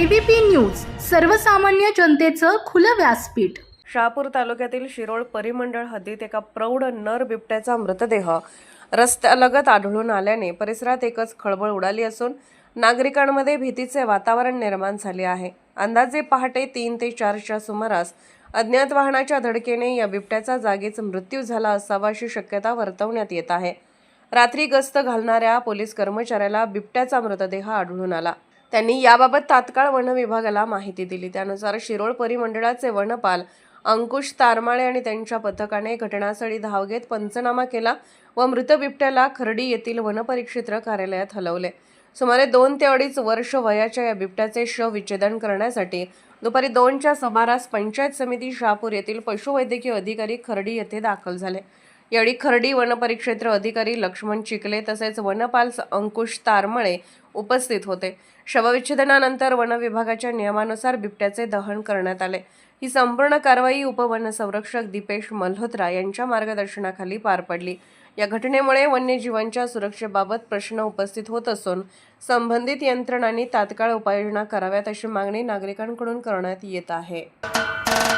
ABP news सर्वसामान्य जनतेचं खुलं व्यासपीठ. शहापूर तालुक्यातील शिरोळ परिमंडळ हद्दीत एका प्रौढ नर बिबट्याचा मृतदेह रस्त्यालगत आढळून आल्याने परिसरात एकच खळबळ उडाली असून नागरिकांमध्ये भीतीचे वातावरण निर्माण झाले आहे. अंदाजे पहाटे तीन ते चारच्या सुमारास अज्ञात वाहनाच्या धडकेने या बिबट्याचा जागीच मृत्यू झाला असावा अशी शक्यता वर्तवण्यात येत आहे. रात्री गस्त घालणाऱ्या पोलीस कर्मचाऱ्याला बिबट्याचा मृतदेह आढळून आला. त्यांनी याबाबत तात्काळ वन विभागाला माहिती दिली. त्यानुसार शिरोळ परिमंडळाचे वनपाल अंकुश तारमाळे आणि त्यांच्या पथकाने घटनास्थळी धाव घेत पंचनामा केला व मृत बिबट्याला खर्डी येथील वनपरिक्षेत्र कार्यालयात हलवले. सुमारे दोन ते अडीच वर्ष वयाच्या या बिबट्याचे शव विच्छेदन करण्यासाठी दुपारी दोनच्या सुमारास पंचायत समिती शहापूर येथील पशुवैद्यकीय अधिकारी खर्डी येथे दाखल झाले. यावेळी खर्डी वनपरिक्षेत्र अधिकारी लक्ष्मण चिकले तसेच वनपाल अंकुश तारमळे उपस्थित होते. शवविच्छेदनानंतर वन विभागाच्या नियमानुसार बिबट्याचे दहन करण्यात आले. ही संपूर्ण कारवाई उपवनसंरक्षक दीपेश मल्होत्रा यांच्या मार्गदर्शनाखाली पार पडली. या घटनेमुळे वन्यजीवांच्या सुरक्षेबाबत प्रश्न उपस्थित होत असून संबंधित यंत्रणांनी तात्काळ उपाययोजना कराव्यात अशी मागणी नागरिकांकडून करण्यात येत आहे.